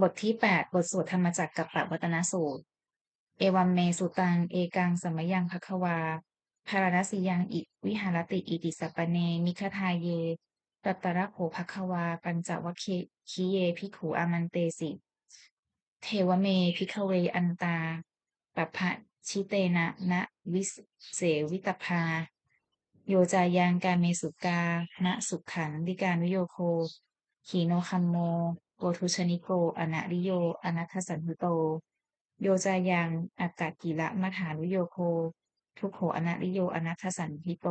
บทที่8บทสวดธรรมจักรกับปวัตนสูตร เอวัมเมสุตัง เอกังสมยังภควาภารณสิยังอิวิหารติอิติสัปปเน มิคทายเยตัตระโภภควา ปัญจวัคคีเยภิขุอามันเตสิ เทวเมภิกขเวอันตาปภะชิเตนะนะวิเสวิตภา โยจายังการเมสุกานะสุขขันดิการวิโยโคขีโนคัมโม โกทุชนิโก อนะริโย อนัทสันหุโต โยจายังอัตตกิละมัฐานุโยโค ทุกโขอนะริโย อนัทสันหิโต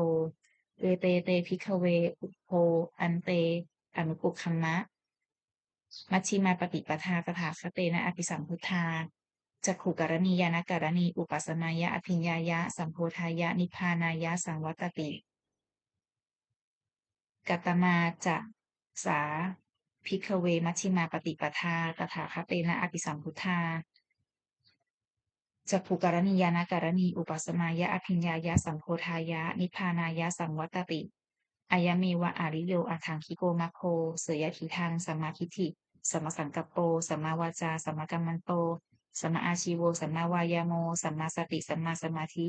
เวเตเตพิกเว อุโพอันเต อนุปุคัมมะ มัชชิมาปฏิปทาตถาคเตนะอภิสัมพุทธาจักขุกรณียานการณี อุปัสนายะ อภิญญายะ สัมโพธายะ นิพานายะ สังวัตติ กัตมาจะสา พิกเว มัชชิมาปฏิปทา ตถาคเตนะอภิสัมพุทธาจักขุการณียานการณีอุปสนายะอภิญญายะสัมโพธายะ นิพพานายะสังวัตติอายเมวะอาริโยอาทังคิโกมัคโค เสยทิทางสัมมาทิฏฐิสัมมาสังกัปโปสัมมาวาจาสัมมากัมมันโตสัมมาอาชีโวสัมมาวายาโมสัมมาสติสัมมาสมาธิ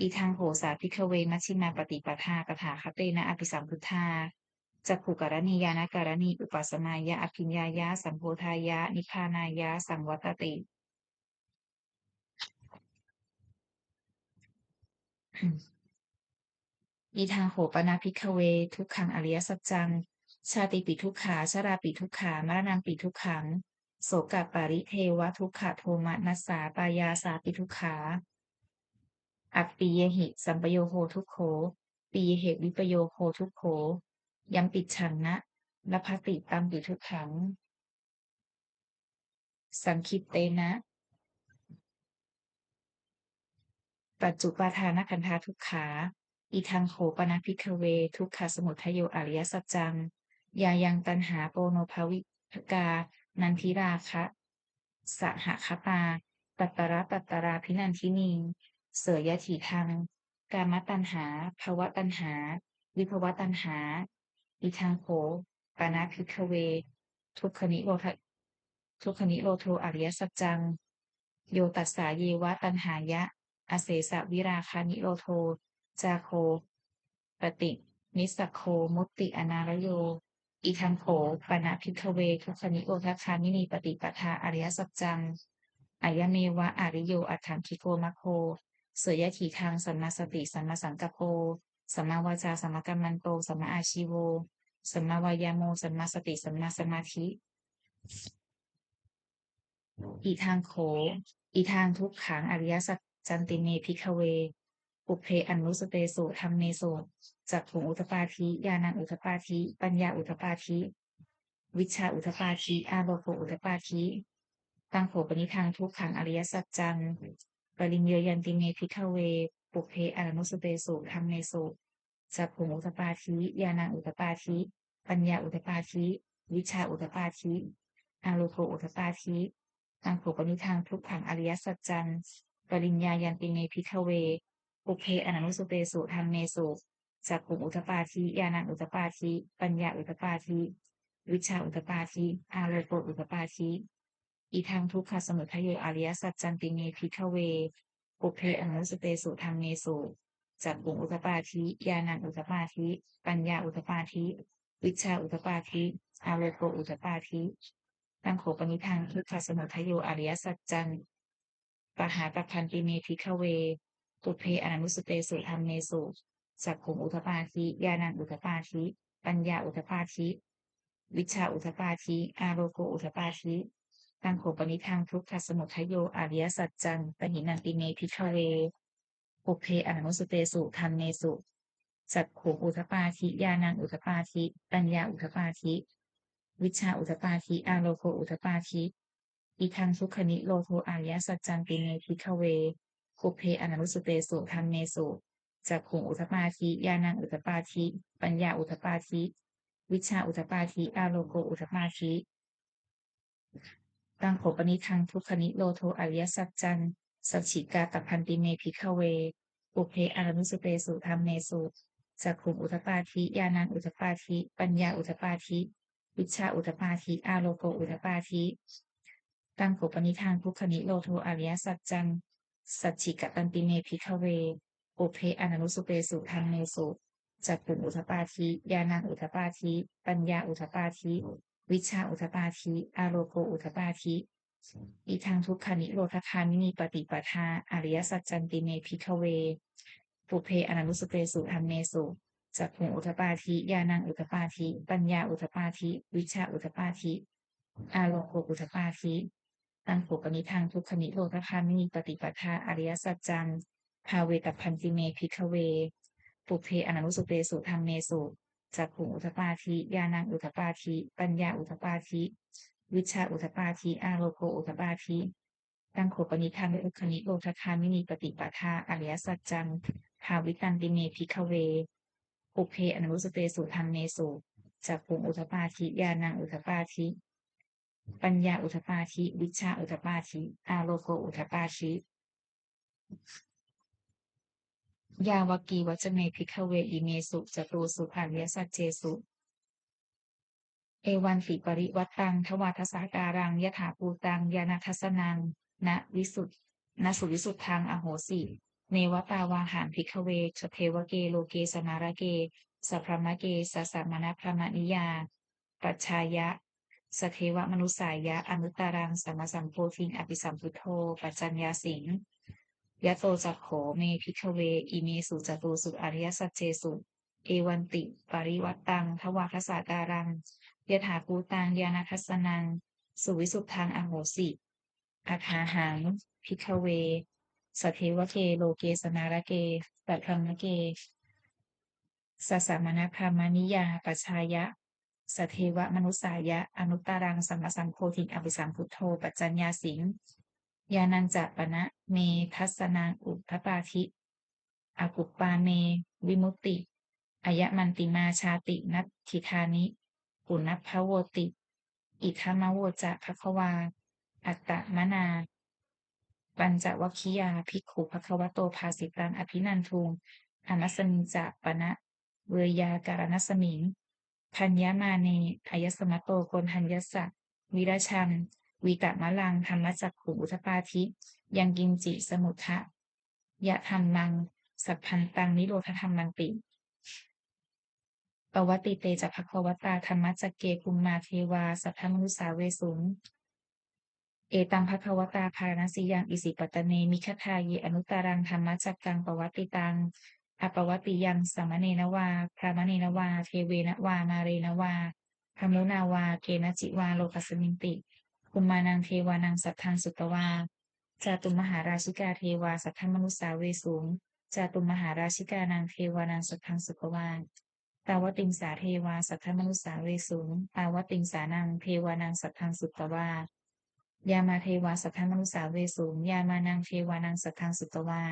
อีทางโหสาพิกเวมัชชิมาปฏิปทาตถาคเตนะอภิสัมพุทธา จักขุการณียานการณีอุปัสนายะอภิญญายะ สัมโพธายะ นิพานายะ สังวัตติอีทางโหปนาพิกเว ทุกขังอริยสัจจัง ชาติปิทุกขาชาราปิทุกขามรณะปิทุกขัง โสกปาริเทวทุกขโทมนัสสาปายาสาปิทุกขา อัปปิเยหิ สัมปโยโหทุกโข ปีเยหิวิปโยโหทุกโข ยัมปิชันนะนภติตัมปิทุกขังสังคิปเตนะ ปัจจุปาทานขันธาทุกขา อีทังโขปนาพิกเว ทุกขาสมุทัยโยอริยสัจจังยายังตันหาโปโนภวิกา นันทิราคะสหคปาตัตตระตัตตราพินันทินีเสยยะถีทังกามตันหาภวะตันหา วิภวะตันหา อีทังโขปนาพิกเว ทุกขนิโรทุกขนิโรโทอริยสัจจัง โยตัสสาเยวะตันหายะ อเสสะวิราคานิโรโท จาโค ปฏินิสโคมุตติอนารโยอีทังโขปนาพิกเว ทุกขนิโรธคามินีปฏิปทาอริยสัจจังอายเมวะอาริโยอัฏฐังคิโกมัคโค เสยยะถีทางสัมมาสติสัมมาสังกัปโป สัมมาวาจาสัมมากัมมันโตสัมมาอาชีโวสัมมาวายาโมสัมมาสติสัมมาสมาธิ อีทางโข อีทางทุกขังอริยสัจจันติเมพิกเว ปุเพอนุสเตสุธรรมเมโสจักขุงอุทปาธิญาณังอุทปาธิ ปัญญาอุทปาธิ วิชาอุทปาธิอาโลโกอุทปาธิตังโขปนิทางทุกขังอริยสัจจังปริญเยยันติเมพิกเว ปุเพอนุสเตสุธรรมเมโสจักขุงอุทปาธิญาณังอุทปาธิปัญญาอุทปาธิวิชาอุทปาธิอาโลโกอุทปาธิตังโขปนิทางทุกขังอริยสัจจังปริญญายันติเมพิกเว ปุเพอนันุสุเตสุธรรมเมสุจักขุงอุทปาธิญาณังอุทปาธิปัญญาอุทปาธิวิชาอุทปาธิอาโลโกอุทปาธิอีทางทุกขสมุทัยอริยสัจจันติเมพิกเว ปุเพอนุสเตสุธรรมเมสุจักขุงอุทปาธิญาณังอุทปาธิปัญญาอุทปาธิวิชาอุทปาธิอาโลโกอุทปาธิตังโขปนิทางทุกขสมุทัยโยอริยสัจจังปหาปพันติเมพิกเว ปุเพอนุสเตสุธรรมเมสุจักขุงอุทปาธิญาณังอุทปาธิปัญญาอุทปาธิวิชาอุทปาธิอาโลโกอุทปาธิ ตังโขปนิทางทุกขสมุทัยโยอริยสัจจังปหินันติเมพิกเวปุเพอนุสเตสุธรรมเมสุจักขุอุทปาธิญาณังอุทปาธิปัญญาอุทปาธิวิชาอุทปาธิอาโลโกอุทปาธิอีทังทุกขนิโรโทอริยสัจจังติเมพิกเวปุเพอนุสเตสุธรรมเมสุจักขุงอุทปาธิญาณังอุทปาธิปัญญาอุทปาธิวิชาอุทปาธิอาโลโกอุทปาธิ ตังโขปนิทังทุกขนิโรโทอริยสัจจังสัจฉิกาตพันติเมพิกเวปุเพอนุสุเตสุธรรมเมสุจักขุงอุทปาธิญาณังอุทปาธิปัญญาอุทปาธิวิชาอุทปาทิอาโลโกอุทปาทิตังโขปนิทานทุกขนิโรโทอริยสัจจัง สัจฉิกตันติเมพิคเวโอเพอนันุสุเปสุทังเมสุจักขุมอุทปาทิญาณังอุทปาทิปัญญาอุทปาทิ วิชาอุทปาทิอาโลโกอุทปาทิอีทางทุกขานิโรธคามินีปฏิปทาอริยสัจจันติเมพิคเว ปุเพอนันุสุเปสุธรรมเมสุจักขุอุทปาทิญาณังอุทปาทิปัญญาอุทปาทิวิชาอุทปาทิอาโลโกอุทปาทิตังโขปนิทางทุกขนิโรธคามินีปฏิปทาอริยสัจจังภาเวตพันติเมพิคเว ปุเพอนันุสุเปสุธรรมเมสุ จักขุอุทปาทิญาณังอุทปาทิปัญญาอุทปาทิวิชาอุทปาทิอาโลโกอุทปาทิตังโขปนิทางอุคณิโรธคามินีปฏิปทาอริยสัจจังภาวิตันติเมพิคเวปุเพอนุสเปสุธรรมเมสุจักขุอุทปาทิญาณังอุทปาทิปัญญาอุทปาทิวิชาอุทปาทิอาโลโกอุทปาทิ ยาวกีวัจเมพิคเวอิเมสุจตูสุอริยสัจเจสุ เอวันติปริวัตตังทวัทสาการังยถาปูตังยานาทัสนังณวิสุทธนสุวิสุทธังอโหสิ เนวตาวาหารพิคเวชเทวเกโลเกสมาระเกสัพพมะเกสัสมณพระมณิยา ปัจชายะสเทวมนุสายะอนุตตรังสมสัมโพธิงอภิสัมพุทโธ ปัจจัญญาสิง ยะโตจักโขเมพิคเว อิเมสุจตุสุอริยสัจเจสุ เอวันติ ปริวัตตังทวารสาการังยถาภูตังยานาทัสนัง สุวิสุทธังอโหสิอาคาหัง พิคเวสเทวเกโลเกสนาระเกปัพรมเกสัสมณพามณิยาปชายะสเทวมนุสายะ อนุตตรังสัมมาสัมโพธิอภิสัมพุทโธ ปัจจัญญาสิง ยานันจะปณะเมทัสนาอุทปาธิอากุปปาเม วิมุตติอายะมันติมาชาตินัตถิธานิ ปุณพโวติ อิทามโวจะภควา อัตตมนา ปัญจวัคคียาภิกขุภควโตภาสิตังอภินันทุงอนัสมิจะปณะเวยาการณสมิงพัญญามาเนอายสมโตโกนหัญยสักวิราชัน วีตะมะลังธรรมจักขุอุทปาทิยังกินจิสมุทะยะธรรมัง สัพพันตังนิโรธธรรมังติปวัติเตจัภควตาธรรมจักเกกุมมาเทวา สัพพมนุสาเวสุงเอตังภควตาภารณสิยังอิสิปตเนมิคทาเยอนุตารังธรรมจักกังปวัติตังอปวัติยังสมเนนวาพระมเนนวา เทเวนวา นาเรนวาพมุนาวาเกนจิวาโลกัสมินติุมานังเทวานังสัทธังสุตวาจาตุมหาราชิกาเทวาสัทธมนุสาเวสูงจาตุมหาราชิกานังเทวานังสัทธังสุตวาตาวติงสาเทวาสัทธมนุสาเวสูงตาวติงสานังเทวานังสัทธังสุตวายามาเทวาสัทธมนุสาเวสูงยามานังเทวานังสัทธังสุตวา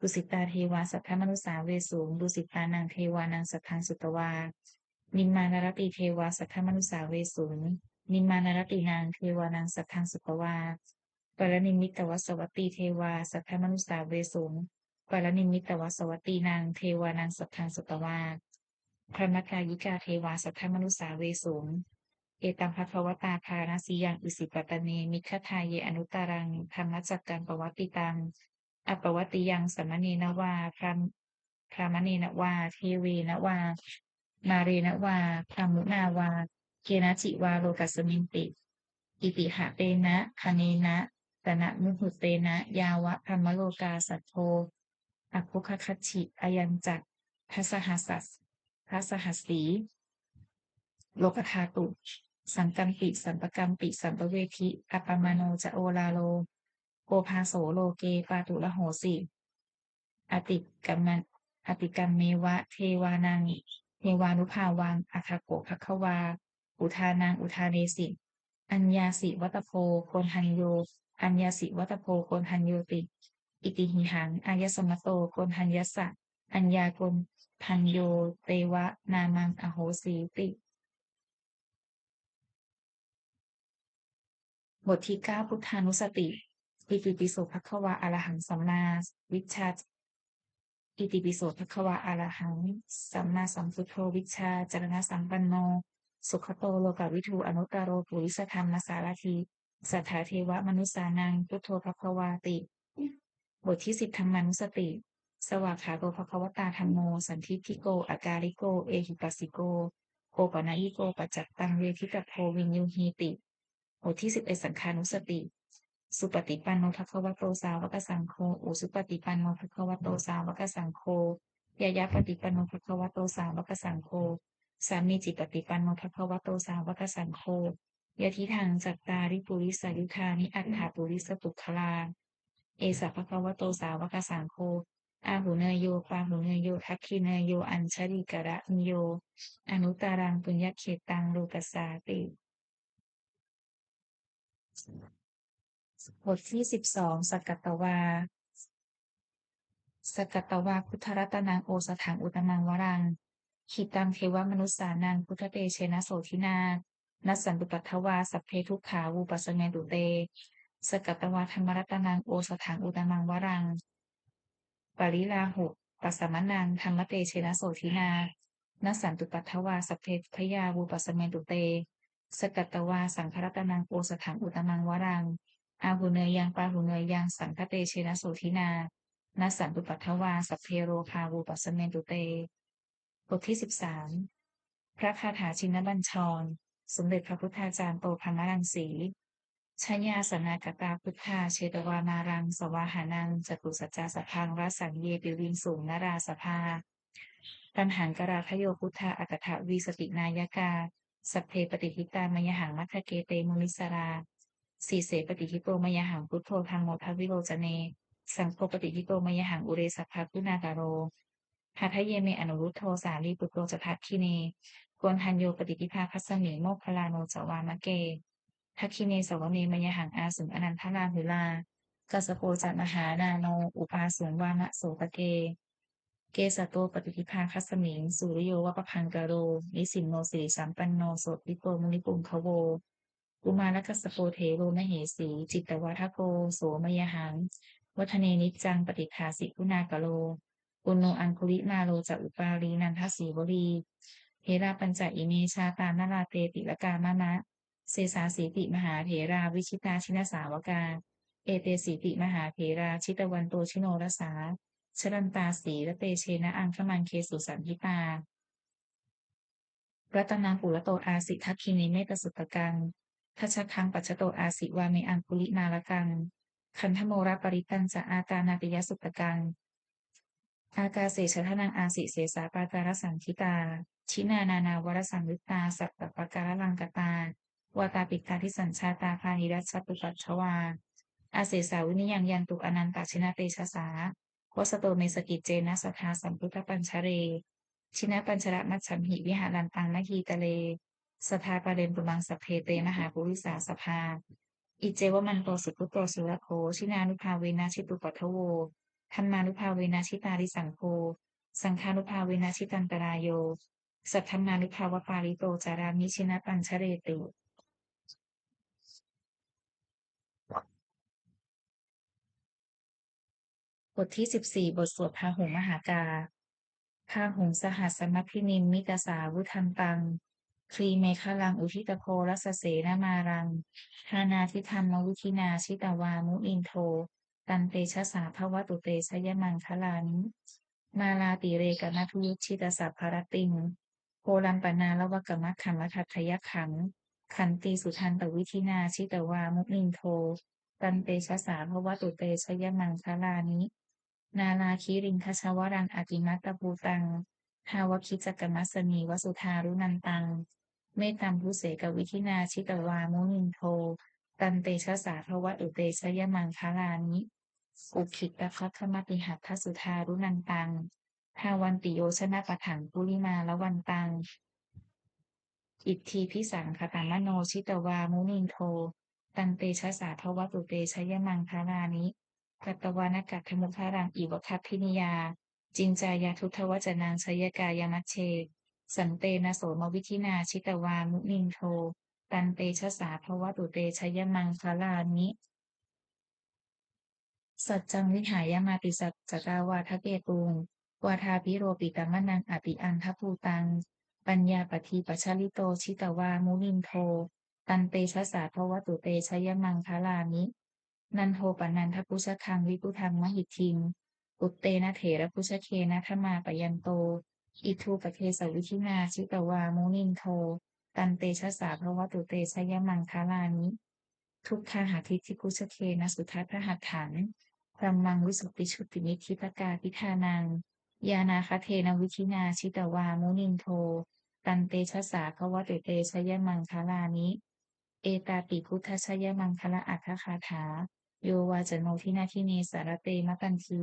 ดุสิตาเทวาสัทธมนุสาเวสูงดุสิตานังเทวานังสัทธังสุตวานิมมานารติเทวาสัทธมนุสาเวสูง นิมานารตินางเทวานังสัทธังสุภวาปรนิมิตวสวัตตีเทวา สัทธมนุสาเวสุงปรนิมิตวสวัตตีนางเทวานังสัทธังสุภวาพระมกายิกาเทวาสัทธมนุสาเวสุงเอตัมภควตาภาณสียังอุสิปตเนมิคทายเยอนุตารังธรรมจักการปวัติตังอปวัติยังสมณีนวาพระพระมณีนวาเทเวนวานาเรนวาพระมุนาวา เกนะจิวาโลกัสมินติ อิติหะเตนะคเนนะตนะมุหุเตนะ ยาวะธรรมโลกาสัตโธอภุคคัชิอายันจักทัสหัสัสทัสหัสสี โลกธาตุ สังกัมปิสัมปกัมปิสัมปเวทิอปมาโนจะโอลาโล โกภาโสโลเกปาตุละโหสิ อติกัมมันอติกัมเมวะ เทวานังเทวานุภาวังอัคโกภควา อุทานังอุทาเนสิ อัญญาสิวัตโพโคนหันโย อัญญาสิวัตโพโคนหันโยติ อิติหิหังอายสมโตโคนหันยสะ อัญญาโคนพันโย เตวะ นามังอโหสีติ บทที่เก้าพุทธานุสติ อิติปิโสภควาอรหังสัมมาวิชาอิติปิโสภควาอรหัง สัมมาสัมพุทโธวิชาจารณะสัมปันโน สุขโตโลกวิทูอนุตตโรปุริสธรรมสารทีสัทธาเทวมนุสานังพุทโธภควาติ บทที่สิบธรรมานุสติ สวากขาโตภควตาธรรมโม สันทิทิโกอาการิโก เอหิปัสสิโกโกปนายิโกปัจจัตตังเวทิตโพวินยูหีติ บทที่สิบเอสังขานุสติ สุปฏิปันโนภควโตสาวกสังโฆอุสุปฏิปันโนภควโตสาวกสังโฆยายาปฏิปันโนภควโตสาวกสังโฆ สามีจิปฏิปันโนภควโตสาวกสังโฆยะทิทางจัตตาริปุริสายุทานิอัฏฐาปุริสปุคลา เอสัพพะวะโตสาวกสังโฆอาหุเนยโยปาหุเนยโยทักขิเนยโย อัญชริกระนิโย อนุตารังปุญญเขตังโลกัสาติ บทที่สิบสองสกัตวา สกัตตวาพุทธรัตนังโอสถังอุตมังวรัง ขีตังเทวมนุษสานังพุทธเตเชนะโสทินา นัสสันตุปัทวา สัพเพทุกขาวูปัสเมตุเต สกัตตวาธรรมรัตนังโอสถังอุตมังวรัง ปริลาหุปัสสมนังธรรมเตเชนะโสทินา นัสสันตุปัทวา สัพเพพยาวูปัสเมตุเต สกัตตวาสังครัตนังโอสถังอุตมังวรัง อาหุเนยยังปาหุเนยยังสังคเตเชนะโสทินา นัสสันตุปัทวา สัพเพโรคาวูปัสสเมตุเต บทที่สิบสามพระคาถาชินบัญชร สมเด็จพระพุทธาจารย์โตพังรังสีชยาสนากตาพุทธาเชตวานารัง สวาหานังจตุสัจจาสพังรสังเยปิวิงสูงนราสภา ตันหังกราทโยพุทธาอัตถวีสตินายกา สัพเพปฏิทิตามยหังมัทเกเตมุนิสราสีเสปฏิทิโตมยหังพุทโธธรรมโมทวิโรจเน สังโฆปฏิทิโตมยหังอุเรสัพพพุนาการโร หัทะเยเมอนุรุทโธสาลีปุโตจทัคคิเนกวนทันโยปฏิทิภาคัสมีโมคคลาโนจวามะเกทักคิเนสวเนมยหังอาสุงอนันทลาหุลากัสโปจัตมหานาโน อุปาสุงวานะโสตเก เกสโตปฏิทิภาคัสมิง สุริโยวปพังกโรนิสินโนสิสัมปันโนโสติโกมุนิปุงคโวอุมาลกัสโปเทโรมเหสี จิตตวัฏโกโสมยหัง วัฒเนนิจจังปฏิคาสิกุณากโล อุณโนอังคุลิมาโลจะอุปาลีนันทสีวรีเทราปัญจอิเมชาตานาราเตติละกามะมะเสสาสีติมหาเถราวิชิตาชินสาวกา เอเตสีติมหาเถราชิตวันโตชิโนรสาชรันตาสีและเตเชนะอังคมันเคสุสันทิตา รัตนังปุระโตอาสิทักคินิเมตสุตกังทัชคังปัจจโตอาสิวาเมอังคุลิมาละกังคันธโมระปริตันจะอาตานาติยสุตกัง อากาเสชทนังอาสิเสสาปาการสังคิตา ชินานานาวรสังวิตา สัตตปการลังกตาวาตาปิตาทิสัญชาตาพานิรัชตุปัชวา อาเสสาวินิยังยันตุอนันตชินาเตชะสาวสโตเมสกิจเจนะสัทธาสัมพุทธปัญชเร ชินะปัญชระมัจฉัมหิวิหารันตังนคีตะเลสทาปะเรนตุมังสพเพเตมหาปุริสาสภา อิเจวมันโตสุพุโตสุรโคชินานุภาเวนะชิตุปัทโว ธรรมานุภาเวนะชิตาริสังโฆสังฆานุภาเวนะชิตันตรายโย สัทธมานุภาวปาริโตจารามิชินะปัญชเรติบทที่สิบสี่บทสวดพาหุงมหากาพาหุงสหัสมพินิมมิตาสาวุทันตัง คลีเมฆลังอุทิตโพรัสเสนามารังฮานาทิธรรมวิธินาชิตาวามุอินโท ตันเตชะสาภวตุเตชยมังคลานิมาลาติเรกนัทุยุชิตสัพพรติงโพลัมปนาละวกมัคขัมทัตทยขังขันตีสุทันตวิธินาชิตวามุอินโท ตันเตชะสาภวตุเตชยมังคลานินาลาคิริงคชวรังอติมัตตภูตังทาวคิจกมัสนีวสุธารุนันตัง เมตตัมภูเสกวิธินาชิตวามุนินโท ตันเตชะสาภวตุเตชยมังคลานิ อุคิตคัคมติหัตถสุธารุนันตังทาวันติโยชนะปะถังปุริมาละวันตัง อิทธิพิสังคตามโนชิตวามุนินโท ตันเตชะสาภวตุเตชยมังคลานิกัตวานกัตถมุขารังอิวคัพพินิยา จินจายาทุทวจนางชยกายมัชเช สันเตนะโสมวิธินาชิตวามุนินโท ตันเตชะสาภวตุเตชยมังคลานิ สัจจังวิหายมาติสัจจกาวาทะเกตุงวาทาพิโรปิตมนังอติอันทภูตัง ปัญญาปฏิปัชลิโตชิตวามุนินโท ตันเตชะสาภวตุเตชยมังคลานิ นันโทปนันทพุชคังวิพุทังมหิทิงอุตเตนะเถระพุชเคนะธมาปยันโต อิทูปเทสวิธินาชิตวามุนินโท ตันเตชะสาภวตุเตชยมังคลานิ ทุกขาหาทิทิพุชเคนะสุทัพพหัตถังพรัมมังวิสุทธิชุตินิธิปกาพิธานัง ยานาคเทนวิธินาชิตวามุนินโท ตันเตชะสาภวตุเตชยมังคลานิ เอตาปิพุทธชยมังคละอัคคาถา โยวาจโนทินาทิเนสารเตมตันที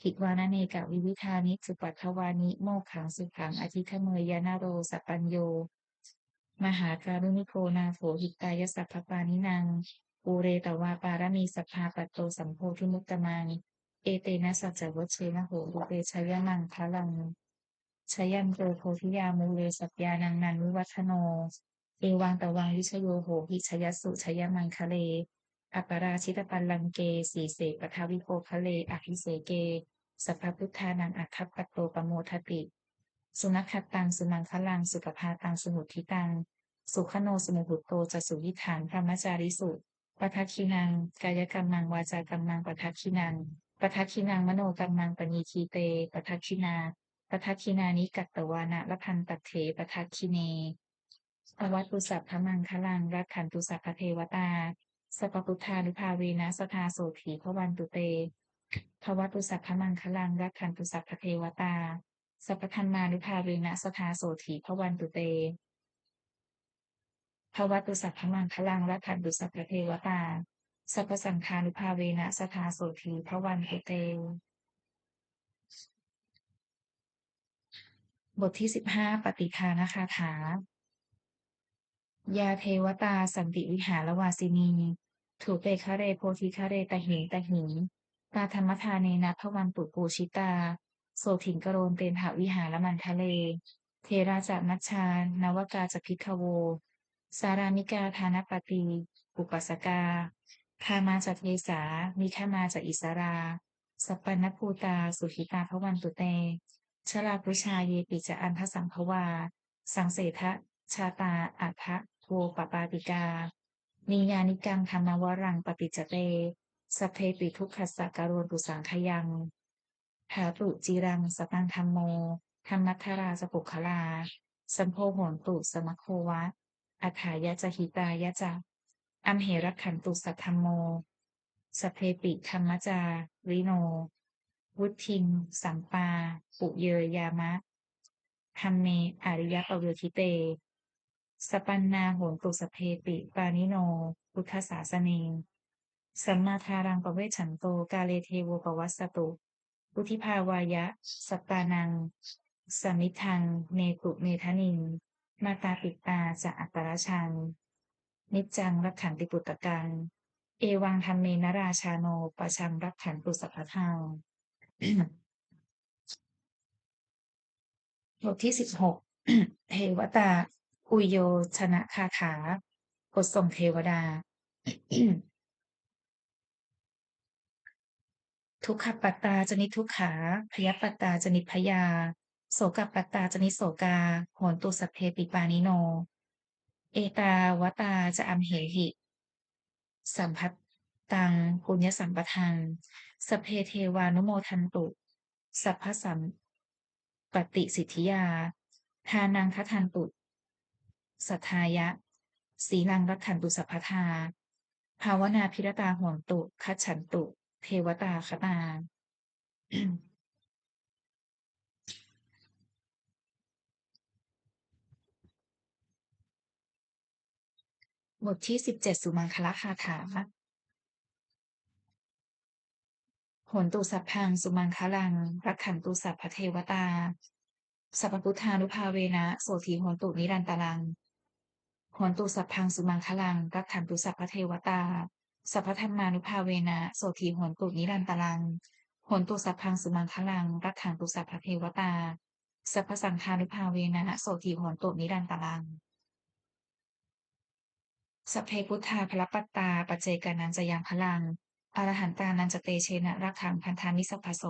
ขิวานเนกะวิวิธานิสุปัทถวานิโมขังสุขังอธิคเมยยนาโรสัปัญโย มหาการุณิโกนาโถหิตายสัพพปานินังปูเรตวาปารมีสัพพาปัตโตสัมโพธิมุตตมังเอเตนะสัจวัชเชนะโหตุเตชยมังคลังชยันโตโพธิยามูเลสัพยานังนันวิวัฒโน เอวังตวังวิชโยโหหิชยสุชยมังคะเล อัปราชิตปัลลังเกสีเสปทาวิโภคะเลอภิเสเก สัพพุทธานังอัคคัปปโตปโมทติ สุนัขขัตตังสุมังคลังสุปภาตังสมุทิตัง สุขโนสมุหุตโตจะสุวิธานพรหมจาริสุปทัคคินัง กายกรรมังวาจากรรมังปทัคคินังปทัคคินังมโนกรรมังปณีคีเตปทัคคินาปทัคคินานิกัตตวานะละพันตัเถปทัคคิเนอวัตตุสัพพมังคลังรักขันตุสัพพเทวตาสัพพพุทธานุภาเวนะสทาโสถีพวันตุเตภวัตุสัพพมังคลังรักขันตุสัพพเทวตา สัพพธรรมานุภาเวนะสทาโสถีพวันตุเตภวัตุสัพพมังคลังรักขันตุสัพเทวตา สัพสังฆานุภาเวนะสทาโสถีพวันตุเต บทที่สิบห้าปฏิคานาคาถายาเทวตาสันติวิหารวาสินี ถูเตคะเรโพธิคะเรตหิงตหิงตาธรรมทาเนนะพวันปุปูชิตา โสถิงกโรนเตนหวิหารมันทะเล เทราจามัชชานวกาจพิกโว สารามิกาธานปฏิอุปัสกาคามาจากเทสามิฆามาจากอิสราสัปปนภูตา สุขิตาพวันตุเต ชลาพุชาเยปิจะอันทสังภวา สังเสทะชาตาอัทะโทปปาติกา นิยานิกังธรรมวรังปฏิจเต สเพปิทุกขสักการวนตุสังขยัง หาตุจีรังสตังธรรมโม ธรรมัทธราสปุคลา สัมโพโหนตุสมโควะอัฏฐายะจหิตายะจะอัมเหรขันตุสัทธรรมโม สเพปิธรรมจาริโน วุทิง สัมปา ปุเยยามะธรรมเมอริยปเวทิเต สปันนาโหนตุสเพปิปานิโน พุทธศาสเนสัมมาทารังปเวชฉันโต กาเลเทโวปวัสตุ พุทิภาวายะ สัตตานังสมิทัง เนตุเมทนิงมาตาปิตาจะอัตตรชัง นิจังรักขันติปุตตกัง เอวังธรรมเมนราชาโนปะชังรักขันตุสัพพทังบทที่สิบหกเทวตา อุโยชนะคาถาบทส่งเทวดา ทุกขปัตตาจนิทุกขาพยปัตตาจนิพยา โสกปัตตาจนิโสกาโหนตุสพเพปิปานิโน เอตาวตาจะอัมเหหิ สัมพัตตังปุญญสัมปทังสเพเทวานุโมทันตุ สัพพสัมปฏิสิทธิยา ทานังคัทันตุ สัทธายะ สีลังรักขันตุสัพพทา ภาวนาพิรตาห่วงตุ คัจฉันตุ เทวตาคตาบทที่สิบเจ็ดสุมังคละคาถาโหนตุสัพพังสุมังคลังรักขันตุสัพพเทวตา สัพพุทธานุภาเวนะโสถีโหนตุนิรันตรังโหนตุสัพพังสุมังคลังรักขันตุสัพพเทวตา สัพพธรรมานุภาเวนะโสถีหนตุนิรันตรังหนตุสัพพังสุมังคลัง รักขันตุสัพพเทวตา สัพพสังฆานุภาเวนะโสถีหนตุนิรันตรังสัพเพพุทธาพระปัตตาปัจเจกานันจะยังพลังอรหันตานันจะเตเชนะรักขังพันธามิสัพพโส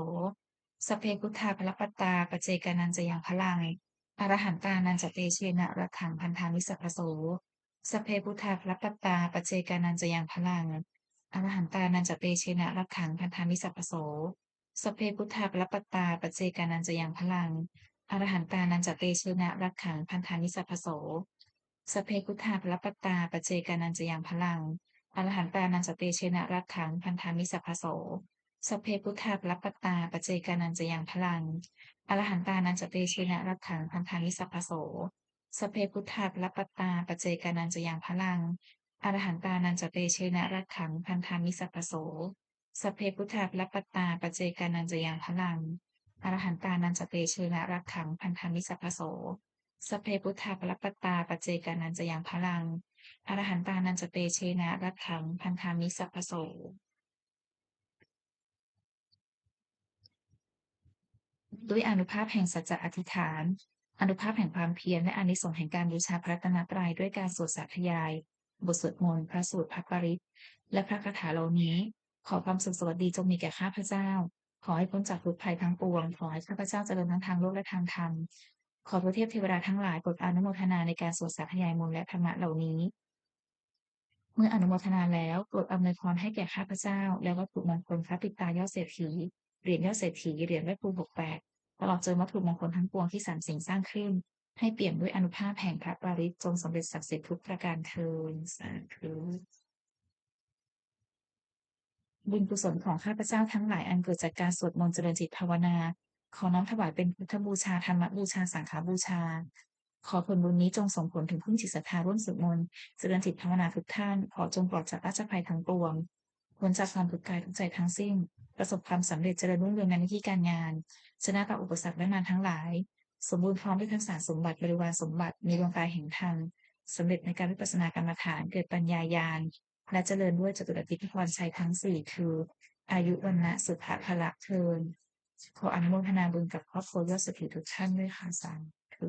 สพเพพุทธาพระปัตตาปัจเจกานันจะยังพลังอรหันตานันจเตเชนะรักขังพันธามิสัพพโส สเพพุทธาพระปตาปเจกานันจะยังพลัง อรหันตานันจเตเชนะรักขังพันธามิสัพพโส สเพพุทธาพระปตาปเจกานันจะยังพลัง อรหันตานันจเตเชนะรักขังพันธามิสัพพโส สเพพุทธาพระปตาปเจกานันจะยังพลัง อรหันตานันจเตเชนะรักขังพันธามิสัพพโส สเพพุทธาพระปตาปเจกานันจะยังพลัง อรหันตานันจเตเชนะรักขังพันธามิสัพโส สเพพุทธาพระปัตาปเจกานันจะยังพลัง อรหันตานันจเตเชนะรักขังพันธามิสัพโส สเพพุทธาพระปัตาปเจกานันจะยังพลัง อรหันตานันจเตเชนะรักขังพันธามิสัพโส สเพพุทธาพระปัตาปเจกานันจะยังพลัง อรหันตานันจเตเชนะรักขังพันธามิสัพโสด้วยอนุภาพแห่งสัจจะอธิษฐาน อนุภาพแห่งความเพียรและอานิสงส์แห่งการบูชาพระตนตรัยด้วยการสวดสาธยาย บทสวดมนต์พระสูตรพระปริตและพระคาถาเหล่านี้ ขอความสุขสวัสดีจงมีแก่ข้าพเจ้า ขอให้พ้นจากทุกภัยทั้งปวง ขอให้ข้าพเจ้าเจริญทั้งทางโลกและทางธรรม ขอพระเทพเทวดาทั้งหลายโปรดอนุโมทนาในการสวดสาธยายมนต์และธรรมะเหล่านี้ เมื่ออนุโมทนาแล้วโปรดอำนวยพรให้แก่ข้าพเจ้า และวัตถุมงคลพระปิตายอดเศรษฐีเหรียญยอดเศรษฐีเหรียญไหว้ครูบกแปด ตลอดจนวัตถุมงคลทั้งปวงที่สรรสิ่งสร้างขึ้น ให้เปี่ยมด้วยอนุภาพแห่งพระปาริตรจงสำเร็จศักดิ์สิทธิ์ทุกประการเทินสาธุบุญกุศลของข้าพเจ้าทั้งหลายอันเกิดจากการสวดมนต์เจริญจิตภาวนา ขอน้อมถวายเป็นพุทธบูชาธรรมบูชาสังฆบูชา ขอผลบุญนี้จงส่งผลถึงผู้จิตศรัทธาร่วมสวดมนต์เจริญจิตภาวนาทุกท่าน ขอจงปลอดจากราชภัยทั้งปวงพ้นจากความทุกข์กายทุกใจทั้งสิ้น ประสบความสำเร็จเจริญรุ่งเรืองในหน้าที่การงาน ชนะต่ออุปสรรคและมารทั้งหลาย สมบูรณ์พร้อมด้วยทั้งสารสมบัติบริวารสมบัติมีดวงตาแห่งธรรมสำเร็จในการวิปัสสนากรรมฐานเกิดปัญญาญาณและเจริญด้วยจตุรติพพรชัยทั้งสี่คือ อายุวันนะสุภาพละเทินขออนุโมทนาบุญกับครอบครัวยอดสุขีทุกท่านด้วยค่ะสาธุ